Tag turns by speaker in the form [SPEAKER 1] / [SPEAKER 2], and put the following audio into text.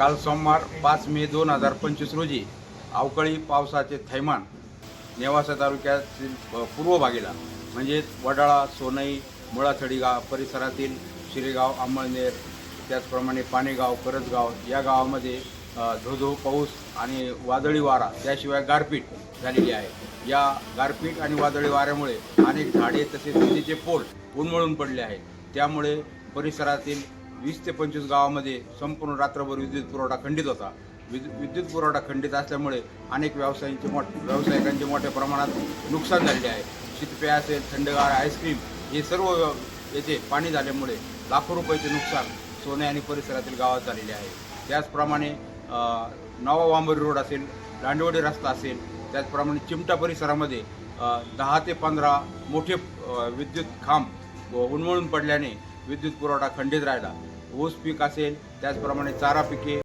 [SPEAKER 1] काल सोमवार पाच मे दोन हजार पंचवीस रोजी अवकाळी पावसाचे थैमान नेवासा तालुक्यातील पूर्व भागेला म्हणजेच वडाळा सोनई मुळाथडी गाव परिसरातील शिरेगाव अंमळनेर त्याचप्रमाणे पाणेगाव करजगाव या गावामध्ये धोधो पाऊस आणि वादळी वारा त्याशिवाय गारपीट झालेली आहे. या गारपीट आणि वादळी वाऱ्यामुळे अनेक झाडे तसेच विजेचे पोल उन्मळून पडले आहेत. त्यामुळे परिसरातील वीस ते पंचवीस गावामध्ये संपूर्ण रात्रभर विद्युत पुरवठा खंडित होता. विद्यु विद्युत पुरवठा खंडित असल्यामुळे अनेक व्यावसायिकांचे मोठ व्यावसायिकांचे मोठ्या प्रमाणात नुकसान झालेले आहे. शीतपेय असेल थंडगार आईस्क्रीम हे सर्व येथे पाणी झाल्यामुळे लाखो रुपयाचे नुकसान सोने आणि परिसरातील गावात झालेले आहे. त्याचप्रमाणे नवा वांबरी रोड असेल दांडवडी रस्ता असेल त्याचप्रमाणे चिमटा परिसरामध्ये दहा ते पंधरा मोठे विद्युत खांब उन्मळून पडल्याने विद्युत पुरवठा खंडित राहिला. ऊस पीक असेल त्याचप्रमाणे चारा पिके.